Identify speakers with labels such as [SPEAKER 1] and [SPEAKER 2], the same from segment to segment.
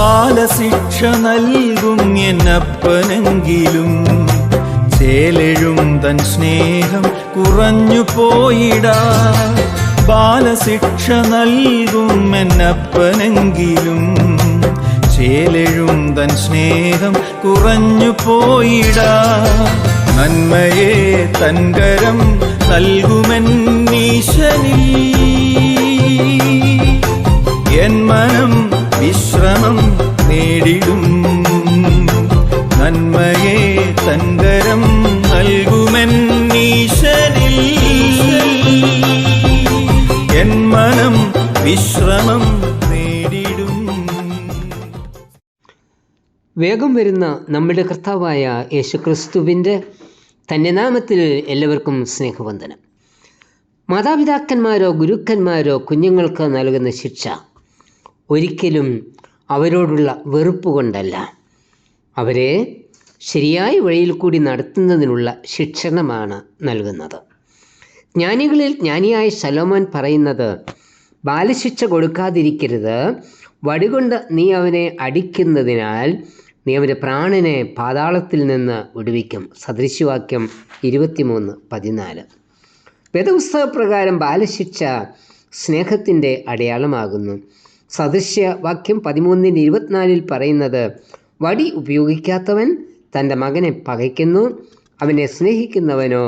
[SPEAKER 1] ബാലശിക്ഷ നൽകും എന്നപ്പനെങ്കിലും ചേലെഴും തൻ സ്നേഹം കുറഞ്ഞു പോയിടാ. ബാലശിക്ഷ നൽകും എന്നപ്പനെങ്കിലും ചേലെഴും തൻ സ്നേഹം കുറഞ്ഞു പോയിടാ. നന്മയെ തൻകരം നൽകുമെന്നീശനീ എൻ മനം വിശ്രമം നേടിടും നന്മയെ തൻകരം നൽകുമെന്നീശനിൽ എൻ മനം വിശ്രമം നേടിടും
[SPEAKER 2] വേഗം വരുന്ന നമ്മുടെ കർത്താവായ യേശുക്രിസ്തുവിന്റെ തന്റെ നാമത്തിൽ എല്ലാവർക്കും സ്നേഹവന്ദനം മാതാപിതാക്കന്മാരോ ഗുരുക്കന്മാരോ കുഞ്ഞുങ്ങൾക്ക് നൽകുന്ന ശിക്ഷ ഒരിക്കലും അവരോടുള്ള വെറുപ്പ് കൊണ്ടല്ല. അവരെ ശരിയായ വഴിയിൽ കൂടി നടത്തുന്നതിനുള്ള ശിക്ഷണമാണ് നൽകുന്നത്. ജ്ഞാനികളിൽ ജ്ഞാനിയായ ശലോമോൻ പറയുന്നത് ബാലശിക്ഷ കൊടുക്കാതിരിക്കരുത്. വടികൊണ്ട് നീ അവനെ അടിക്കുന്നതിനാൽ നീ അവന്റെ പ്രാണനെ പാതാളത്തിൽ നിന്ന് വിടുവിക്കും. സദൃശ്യവാക്യം ഇരുപത്തിമൂന്ന് പതിനാല്. വേദപുസ്തകപ്രകാരം ബാലശിക്ഷ സ്നേഹത്തിന്റെ അടയാളമാകുന്നു. സദൃശ്യവാക്യം പതിമൂന്നിന്റെ ഇരുപത്തിനാലിൽ പറയുന്നത് വടി ഉപയോഗിക്കാത്തവൻ തന്റെ മകനെ പകയ്ക്കുന്നു അവനെ സ്നേഹിക്കുന്നവനോ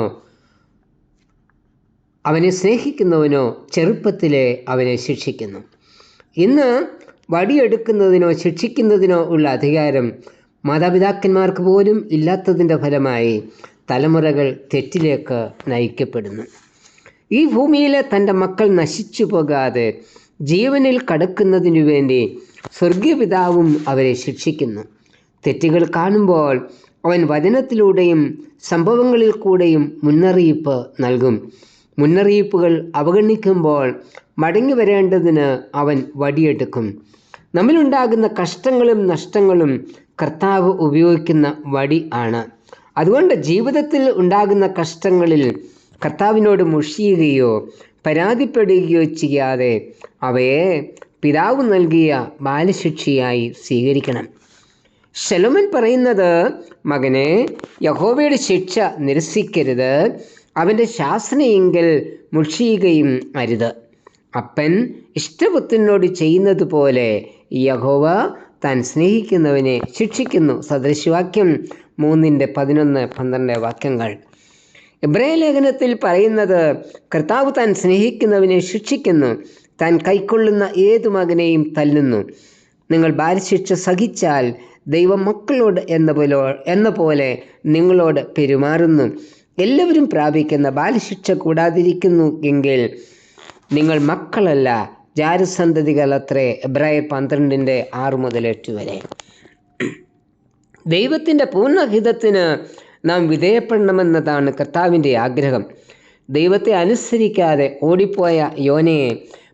[SPEAKER 2] അവനെ സ്നേഹിക്കുന്നവനോ ചെറുപ്പത്തിലെ അവനെ ശിക്ഷിക്കുന്നു. ഇന്ന് വടിയെടുക്കുന്നതിനോ ശിക്ഷിക്കുന്നതിനോ ഉള്ള അധികാരം മാതാപിതാക്കന്മാർക്ക് പോലും ഇല്ലാത്തതിന്റെ ഫലമായി തലമുറകൾ തെറ്റിലേക്ക് നയിക്കപ്പെടുന്നു. ഈ ഭൂമിയിലെ തന്റെ മക്കൾ നശിച്ചു പോകാതെ ജീവനിൽ കടക്കുന്നതിനു വേണ്ടി സ്വർഗീയപിതാവും അവരെ ശിക്ഷിക്കുന്നു. തെറ്റുകൾ കാണുമ്പോൾ അവൻ വചനത്തിലൂടെയും സംഭവങ്ങളിൽ കൂടെയും മുന്നറിയിപ്പ് നൽകും. മുന്നറിയിപ്പുകൾ അവഗണിക്കുമ്പോൾ മടങ്ങി വരേണ്ടതിന് അവൻ വടിയെടുക്കും. നമ്മിലുണ്ടാകുന്ന കഷ്ടങ്ങളും നഷ്ടങ്ങളും കർത്താവ് ഉപയോഗിക്കുന്ന വടി ആണ്. അതുകൊണ്ട് ജീവിതത്തിൽ ഉണ്ടാകുന്ന കഷ്ടങ്ങളിൽ കർത്താവിനോട് മുഷിയുകയോ പരാതിപ്പെടുകയോ ചെയ്യാതെ അവയെ പിതാവ് നൽകിയ ബാലശിക്ഷയായി സ്വീകരിക്കണം. ശലോമൻ പറയുന്നത് മകനെ യഹോവയുടെ ശിക്ഷ നിരസിക്കരുത്. അവന്റെ ശാസനയെങ്കിൽ മുഷിയുകയും അരുത്. അപ്പൻ ഇഷ്ടപുത്രനോട് ചെയ്യുന്നത് പോലെ യഹോവ താൻ സ്നേഹിക്കുന്നവനെ ശിക്ഷിക്കുന്നു. സദൃശവാക്യം മൂന്നിന്റെ പതിനൊന്ന് പന്ത്രണ്ട് വാക്യങ്ങൾ. എബ്രായ ലേഖനത്തിൽ പറയുന്നത് കർത്താവ് താൻ സ്നേഹിക്കുന്നവനെ ശിക്ഷിക്കുന്നു. താൻ കൈക്കൊള്ളുന്ന ഏതു മകനെയും തല്ലുന്നു. നിങ്ങൾ ബാലശിക്ഷ സഹിച്ചാൽ ദൈവം മക്കളോട് എന്ന പോലെ എന്ന പോലെ നിങ്ങളോട് പെരുമാറുന്നു. എല്ലാവരും പ്രാപിക്കുന്ന ബാലശിക്ഷ കൂടാതിരിക്കുന്നു എങ്കിൽ നിങ്ങൾ മക്കളല്ല ജാരസന്തതികൾ അത്രേ എബ്രായ പന്ത്രണ്ടിന്റെ ആറ് മുതൽ എട്ട് വരെ. ദൈവത്തിന്റെ പൂർണഹിതത്തിന് നാം വിധേയപ്പെടണമെന്നതാണ് കർത്താവിന്റെ ആഗ്രഹം. ദൈവത്തെ അനുസരിക്കാതെ ഓടിപ്പോയ യോനയെ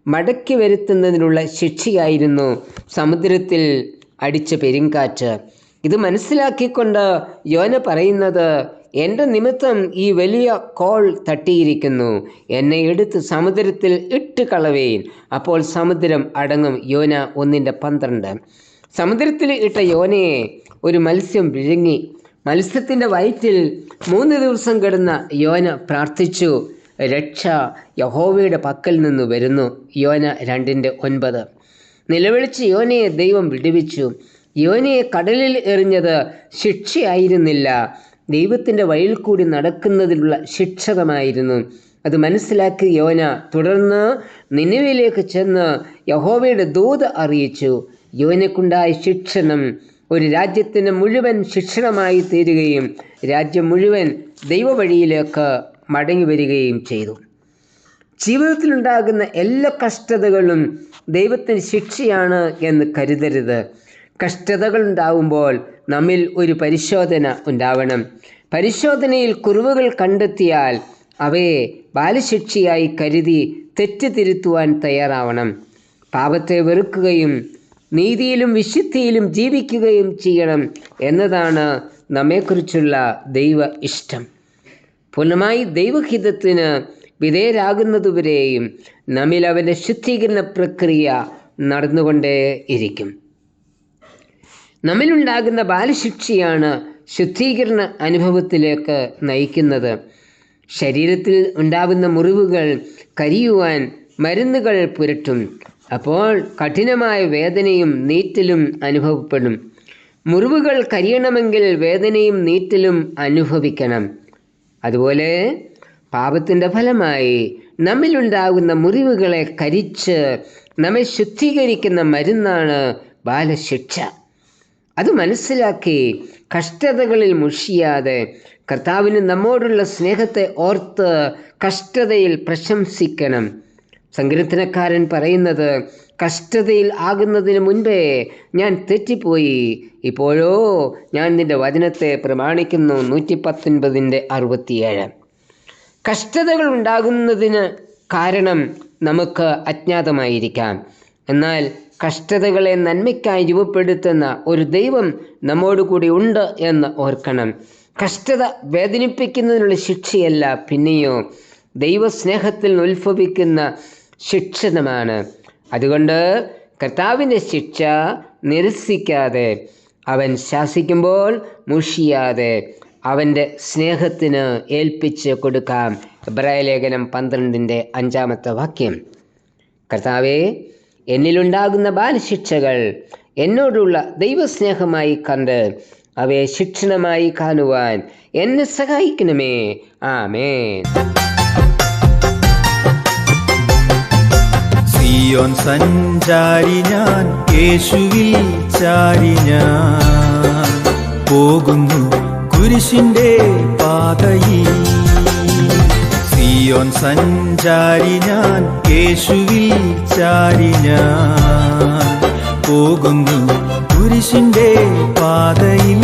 [SPEAKER 2] മടക്കി വരുത്തുന്നതിനുള്ള ശിക്ഷയായിരുന്നു സമുദ്രത്തിൽ അടിച്ച പെരുങ്കാറ്റ്. ഇത് മനസ്സിലാക്കിക്കൊണ്ട് യോന പറയുന്നത് എന്റെ നിമിത്തം ഈ വലിയ കോൾ തട്ടിയിരിക്കുന്നു. എന്നെ എടുത്ത് സമുദ്രത്തിൽ ഇട്ട് കളവേൻ. അപ്പോൾ സമുദ്രം അടങ്ങും യോന ഒന്നിന്റെ പന്ത്രണ്ട്. സമുദ്രത്തിൽ ഇട്ട യോനയെ ഒരു മത്സ്യം വിഴുങ്ങി മത്സ്യത്തിന്റെ വയറ്റിൽ മൂന്ന് ദിവസം കിടന്ന യോന പ്രാർത്ഥിച്ചു. രക്ഷ യഹോവയുടെ പക്കൽ നിന്ന് വരുന്നു. യോന രണ്ടിന്റെ ഒൻപത്. നിലവിളിച്ച് യോനയെ ദൈവം വിടുവിച്ചു. യോനയെ കടലിൽ എറിഞ്ഞത് ശിക്ഷയായിരുന്നില്ല. ദൈവത്തിന്റെ വഴിയിൽ കൂടി നടക്കുന്നതിനുള്ള ശിക്ഷകമായിരുന്നു. അത് മനസ്സിലാക്കി യോന തുടർന്ന് നിലവിലേക്ക് ചെന്ന് യഹോവയുടെ ദൂത് അറിയിച്ചു. യോനക്കുണ്ടായ ശിക്ഷണം ഒരു രാജ്യത്തിന് മുഴുവൻ ശിക്ഷണമായി തീരുകയും രാജ്യം മുഴുവൻ ദൈവവഴിയിലേക്ക് മടങ്ങി വരികയും ചെയ്തു. ജീവിതത്തിലുണ്ടാകുന്ന എല്ലാ കഷ്ടതകളും ദൈവത്തിന് ശിക്ഷയാണ് എന്ന് കരുതരുത്. കഷ്ടതകൾ ഉണ്ടാവുമ്പോൾ നമ്മിൽ ഒരു പരിശോധന ഉണ്ടാവണം. പരിശോധനയിൽ കുറവുകൾ കണ്ടെത്തിയാൽ അവയെ ബാലശിക്ഷയായി കരുതി തെറ്റ് തിരുത്തുവാൻ തയ്യാറാവണം. പാപത്തെ വെറുക്കുകയും നീതിയിലും വിശുദ്ധിയിലും ജീവിക്കുകയും ചെയ്യണം എന്നതാണ് നമ്മെക്കുറിച്ചുള്ള ദൈവ ഇഷ്ടം. പൂർണമായി ദൈവഹിതത്തിന് വിധേയരാകുന്നതുവരെയും നമ്മിൽ അവന്റെ ശുദ്ധീകരണ പ്രക്രിയ നടന്നുകൊണ്ടേ ഇരിക്കും. നമ്മിലുണ്ടാകുന്ന ബാലശിക്ഷയാണ് ശുദ്ധീകരണ അനുഭവത്തിലേക്ക് നയിക്കുന്നത്. ശരീരത്തിൽ ഉണ്ടാകുന്ന മുറിവുകൾ കരിയുവാൻ മരുന്നുകൾ പുരട്ടും. അപ്പോൾ കഠിനമായ വേദനയും നീറ്റലും അനുഭവപ്പെടും. മുറിവുകൾ കരിയണമെങ്കിൽ വേദനയും നീറ്റലും അനുഭവിക്കണം. അതുപോലെ പാപത്തിന്റെ ഫലമായി നമ്മിലുണ്ടാകുന്ന മുറിവുകളെ കരിച്ച് നമ്മെ ശുദ്ധീകരിക്കുന്ന മരുന്നാണ് ബാലശിക്ഷ. അത് മനസ്സിലാക്കി കഷ്ടതകളിൽ മുഷിയാതെ കർത്താവിന് നമ്മോടുള്ള സ്നേഹത്തെ ഓർത്ത് കഷ്ടതയിൽ പ്രശംസിക്കണം. സങ്കീർത്തനക്കാരൻ പറയുന്നത് കഷ്ടതയിൽ ആകുന്നതിന് മുൻപേ ഞാൻ തെറ്റിപ്പോയി. ഇപ്പോഴോ ഞാൻ നിന്റെ വചനത്തെ പ്രമാണിക്കുന്നു. നൂറ്റി പത്തൊൻപതിന്റെ അറുപത്തിയേഴ്. കഷ്ടതകൾ ഉണ്ടാകുന്നതിന് കാരണം നമുക്ക് അജ്ഞാതമായിരിക്കാം. എന്നാൽ കഷ്ടതകളെ നന്മയ്ക്കായി രൂപപ്പെടുത്തുന്ന ഒരു ദൈവം നമ്മോടുകൂടി ഉണ്ട് എന്ന് ഓർക്കണം. കഷ്ടത വേദനിപ്പിക്കുന്നതിനുള്ള ശിക്ഷയല്ല പിന്നെയോ ദൈവസ്നേഹത്തിൽ ഉത്ഭവിക്കുന്ന ശിക്ഷണമാണ് അതുകൊണ്ട് കർത്താവിന്റെ ശിക്ഷ നിരസിക്കാതെ അവൻ ശാസിക്കുമ്പോൾ മുഷിയാതെ അവന്റെ സ്നേഹത്തിന് ഏൽപ്പിച്ച് കൊടുക്കാം. ലേഖനം പന്ത്രണ്ടിന്റെ അഞ്ചാമത്തെ വാക്യം. കർത്താവെ എന്നിലുണ്ടാകുന്ന ബാലശിക്ഷകൾ എന്നോടുള്ള ദൈവസ്നേഹമായി കണ്ട് അവയെ ശിക്ഷണമായി കാണുവാൻ എന്നെ സഹായിക്കണമേ. ആമേൻ.
[SPEAKER 1] സിയോൻ സഞ്ചാരി ഞാൻ യേശുവിൽ ചാരി ഞാൻ. പോകുന്നു കുരിശിന്റെ പാതയിൽ. സിയോൻ സഞ്ചാരി ഞാൻ യേശുവിൽ ചാരി ഞാൻ. പോകുന്നു കുരിശിന്റെ പാതയിൽ.